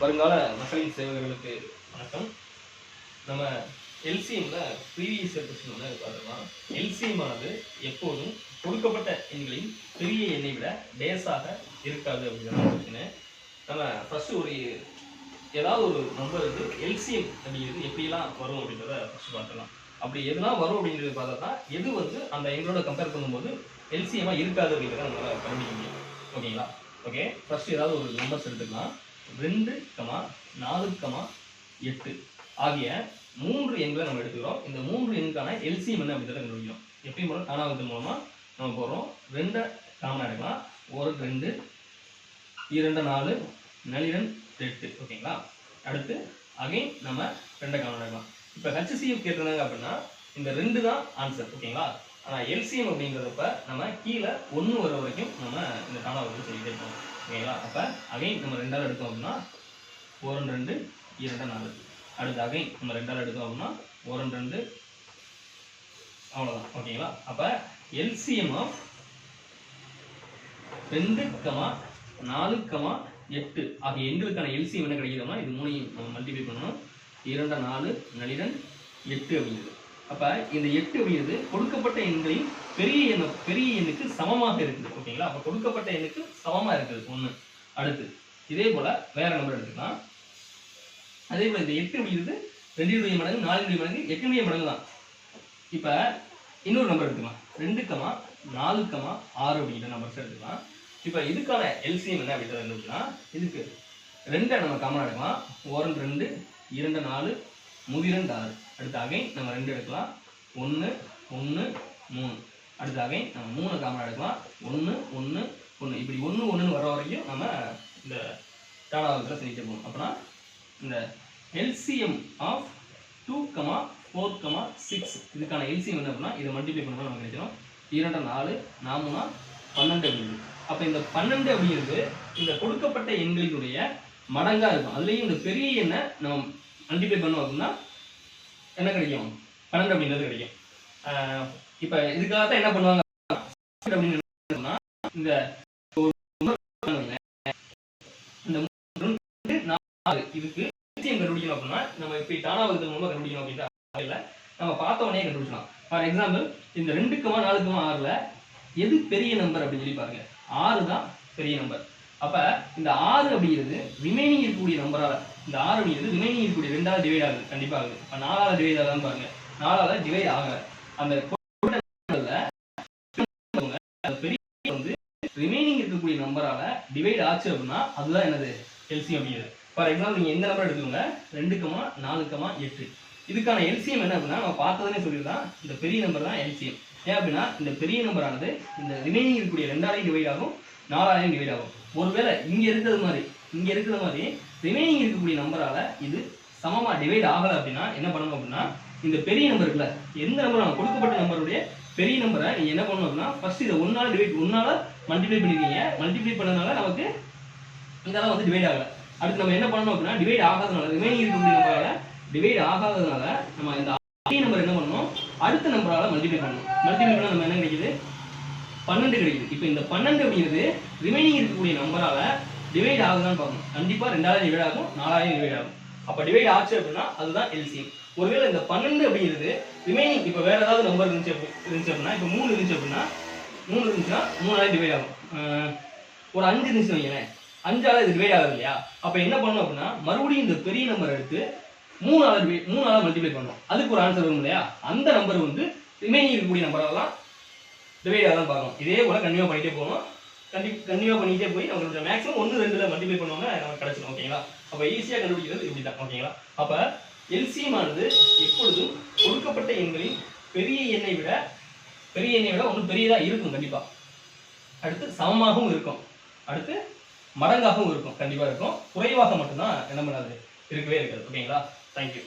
வருங்கால மக்களின் சேவகர்களுக்கு வணக்கம். நம்ம எல்சிஎம்ல ப்ரீவியஸ் இயர் கொஸ்டின் பார்த்தோம்னா எல்சிஎம் ஆனது எப்போதும் கொடுக்கப்பட்ட எண்களின் பெரிய எண்ணை விட டேஸாக இருக்காது அப்படிங்கிற கொஸ்டின் நம்ம ஃபர்ஸ்ட் ஒரு ஏதாவது ஒரு நம்பர் வந்து எல்சிஎம் அப்படிங்கிறது எப்படிலாம் வரும் அப்படின்றத ஃபர்ஸ்ட் பார்த்துக்கலாம் அப்படி எதுலாம் வரும் அப்படிங்கிறது பார்த்தா தான் எது வந்து அந்த எங்களோட கம்பேர் பண்ணும்போது எல்சிஎமாக இருக்காது அப்படிங்கிறத நம்மளால் கண்டுபிடிக்க முடியும். ஓகேங்களா? ஓகே ஃபர்ஸ்ட் ஏதாவது ஒரு நம்பர்ஸ் எடுத்துக்கலாம். ரெண்டு கமா நாலு கமா எட்டு. ஆகிய மூன்று எண்களை நம்ம எடுத்துக்கிறோம். இந்த மூன்று எண்ணுக்கான எல்சிஎம் என்ன அப்படின்றத கண்டுபிடிக்கிறோம். எப்படி மூலம் தானாவது மூலமாக நம்ம போகிறோம் ரெண்டை காமன் எடுக்கலாம். ஒரு ரெண்டு இரண்டு நாலு நளிரன் எட்டு. ஓகேங்களா? அடுத்து அகைன் நம்ம ரெண்டை காமன் எடுக்கலாம். இப்போ ஹச்சிசிஎஃப் கேட்டிருந்தாங்க அப்படின்னா இந்த ரெண்டு தான் ஆன்சர் ஓகேங்களா? ஆனால் எல்சிஎம் அப்படிங்கிறதப்ப நம்ம கீழே ஒன்று வர வரைக்கும் நம்ம இந்த தானாவது செய்துட்டே இருக்கோம். ஓகேங்களா அப்போ அகைன் நம்ம ரெண்டாவது எடுத்தோம் அப்படின்னா ஒரு ரெண்டு இரண்டு நாலு. அடுத்து அகைன் நம்ம ரெண்டால் எடுத்தோம் அப்படின்னா ஒரு ரெண்டு அவ்வளோதான் ஓகேங்களா அப்போ எல்சிஎம் ஆஃப் ரெண்டு கமா நாலு கமா எட்டு. ஆகிய எண்களுக்கான எல்சிஎம் என்ன கிடைக்குதுன்னா இது மூணையும் நம்ம மல்டிப்ளை பண்ணணும். இரண்டு நாலு நளிரன் எட்டு அப்படிங்கிறது அப்போ இந்த எட்டு அப்படிங்கிறது கொடுக்கப்பட்ட எண்களின் பெரிய எண்ண பெரிய எண்ணுக்கு சமமாக இருக்குது. ஓகேங்களா? அப்போ கொடுக்கப்பட்ட எண்ணுக்கு சமமாக இருக்குது. ஒன்று அடுத்து இதே போல் வேற நம்பர் எடுத்துக்கலாம். அதே போல் இந்த எட்டு அப்படிங்கிறது ரெண்டினுடைய மடங்கு நாலினுடைய மடங்கு எட்டினுடைய மடங்கு தான். இப்போ இன்னொரு நம்பர் எடுத்துக்கலாம். ரெண்டு கமா நாலு கமா ஆறு அப்படிங்கிற நம்பர்ஸ் எடுத்துக்கலாம். இப்போ இதுக்கான எல்சிஎம் என்ன அப்படின்றது இருந்துச்சுன்னா இதுக்கு ரெண்டை நம்ம காமன் எடுக்கலாம். ஓரன் ரெண்டு இரண்டு நாலு முதிரண்டு ஆறு. அடுத்து அகைன் நம்ம ரெண்டு எடுக்கலாம். ஒன்று ஒன்று மூணு. அடுத்து அகைன் நம்ம மூணு காமன் எடுக்கலாம். ஒன்று ஒன்று ஒன்று இப்படி ஒன்று ஒன்றுன்னு வர வரைக்கும் நம்ம இந்த தானாவத்தில் செஞ்சுட்டு போகணும் அப்படின்னா இந்த LCM of two comma four comma six இதுக்கான எல்சிஎம் என்ன அப்படின்னா இதை மல்டிப்ளை பண்ணும்போது நமக்கு கிடைக்கணும் இரண்டு நாலு நாமுனா பன்னெண்டு அப்படிங்கிறது அப்போ இந்த பன்னெண்டு அப்படிங்கிறது இந்த கொடுக்கப்பட்ட எண்களினுடைய மடங்காக இருக்கும். அதுலேயும் இந்த பெரிய எண்ணை நம்ம மல்டிப்ளை பண்ணோம் அப்படின்னா என்ன கிடைக்கும் பன்னெண்டு அப்படின்றது கிடைக்கும். ஆஹ் இப்போ இதுக்காக தான் என்ன பண்ணுவாங்க? அப்படின்னு இந்த இந்த மூன்று, நாலு. இதுக்கு LCM கண்டுபிடிக்கணும் அப்படின்னா நம்ம இப்படி தானாவது மூலமாக கண்டுபிடிக்கணும் அப்படின்ற இல்லை. நம்ம பார்த்த உடனே கண்டுபிடிக்கலாம் ஃபார் எக்ஸாம்பிள் இந்த ரெண்டுக்குமா நாலுக்குமா ஆறுல எது பெரிய நம்பர் அப்படின்னு சொல்லி பாருங்க. ஆறு தான் பெரிய நம்பர் அப்ப இந்த ஆறு அப்படிங்கிறது ரிமைனிங் இருக்கக்கூடிய நம்பரா இந்த ஆறு அப்படிங்கிறது ரிமைனிங் இருக்கக்கூடிய ரெண்டாவது டிவைட் ஆகுது கண்டிப்பா ஆகுது இப்ப நாலாவது டிவைட் தான் பாருங்க. நாலாவது டிவைட் ஆகல. அந்த பெரிய வந்து ரிமைனிங் இருக்கக்கூடிய நம்பரால டிவைட் ஆச்சு அப்படின்னா அதுதான் என்னது? எல்சிஎம் அப்படிங்கிறது. ஃபார் எக்ஸாம்பிள் நீங்க எந்த நம்பர் எடுத்துக்கோங்க? ரெண்டுக்கமா நாலுக்கமா எட்டு. இதுக்கான எல்சிஎம் என்ன அப்படின்னா நம்ம பார்த்ததுனே சொல்லியிருந்தான் இந்த பெரிய நம்பர் தான் எல்சிஎம் ஏன் அப்படின்னா இந்த பெரிய நம்பரானது இந்த ரிமைனிங் இருக்கக்கூடிய ரெண்டாலையும் டிவைட் ஆகும் நாலாலையும் டிவைட் ஆகும். ஒருவேளை இங்க இருக்கிறது மாதிரி இங்க இருக்கிற மாதிரி ரிமைனிங் இருக்கக்கூடிய நம்பரால் இது சமமாக டிவைட் ஆகலை அப்படின்னா என்ன பண்ணணும் அப்படின்னா இந்த பெரிய நம்பர் இருக்குல்ல எந்த நம்பர் நம்ம கொடுக்கப்பட்ட நம்பருடைய பெரிய நம்பரை நீங்கள் என்ன பண்ணணும் அப்படின்னா ஃபர்ஸ்ட் இதை ஒன்றால் டிவைட் ஒன்றால் மல்டிப்ளை பண்ணிருக்கீங்க. மல்டிப்ளை பண்ணனால நமக்கு இதெல்லாம் வந்து டிவைட் ஆகலை. அடுத்து நம்ம என்ன பண்ணணும் அப்படின்னா டிவைட் ஆகாதனால ரிமைனிங் இருக்கக்கூடிய நம்பரால் டிவைட் ஆகாததுனால நம்ம இந்த பெரிய நம்பர் என்ன பண்ணணும் அடுத்த நம்பரால் மல்டிப்ளை பண்ணணும். மல்டிப்ளை பண்ணால் நம்ம என்ன கிடைக்குது? பன்னெண்டு கிடைக்குது. இப்போ இந்த பன்னெண்டு அப்படிங்கிறது ரிமைனிங் இருக்கக்கூடிய நம்பரால் டிவைட் ஆகுதான்னு பார்க்கணும். கண்டிப்பாக ரெண்டாயிரம் டிவைட் ஆகும் நாலாயிரம் டிவைட் ஆகும். அப்போ டிவைட் ஆச்சு அப்படின்னா அதுதான் எல்சிஎம் ஒருவேளை இந்த பன்னெண்டு அப்படிங்கிறது ரிமைனிங் இப்போ வேற ஏதாவது நம்பர் இருந்துச்சு இருந்துச்சு அப்படின்னா இப்போ மூணு இருந்துச்சு அப்படின்னா மூணு இருந்துச்சுன்னா மூணாயிரம் டிவைட் ஆகும். ஒரு அஞ்சு இருந்துச்சுன்னு வைங்களேன். அஞ்சால இது டிவைட் ஆகுது இல்லையா? அப்போ என்ன பண்ணணும் அப்படின்னா மறுபடியும் இந்த பெரிய நம்பர் எடுத்து மூணால மூணு மூணால மல்டிப்ளை பண்ணணும். அதுக்கு ஒரு ஆன்சர் வரும் இல்லையா? அந்த நம்பர் வந்து ரிமைனிங் இருக்கக்கூடிய நம்பரெல்லாம் டிவைட் ஆகாதான் பார்க்கணும். இதே போல் கண்டினியூ பண்ணிகிட்டே போகணும். கண்டி கண்டினியூ பண்ணிட்டே போய் நமக்கு மேக்ஸிமம் ஒன்று ரெண்டில் மல்டிப்ளை பண்ணுவாங்க நமக்கு கிடச்சிடும் ஓகேங்களா அப்போ ஈஸியாக கண்டுபிடிக்கிறது இப்படி தான் ஓகேங்களா அப்போ எல்சிஎம் ஆனது எப்பொழுதும் கொடுக்கப்பட்ட எண்களின் பெரிய எண்ணை விட பெரிய எண்ணை விட ஒன்றும் பெரியதாக இருக்கும் கண்டிப்பாக அடுத்து சமமாகவும் இருக்கும். அடுத்து மடங்காகவும் இருக்கும் கண்டிப்பாக இருக்கும். குறைவாக மட்டும்தான் என்ன பண்ணாது? இருக்கவே இருக்காது ஓகேங்களா தேங்க்யூ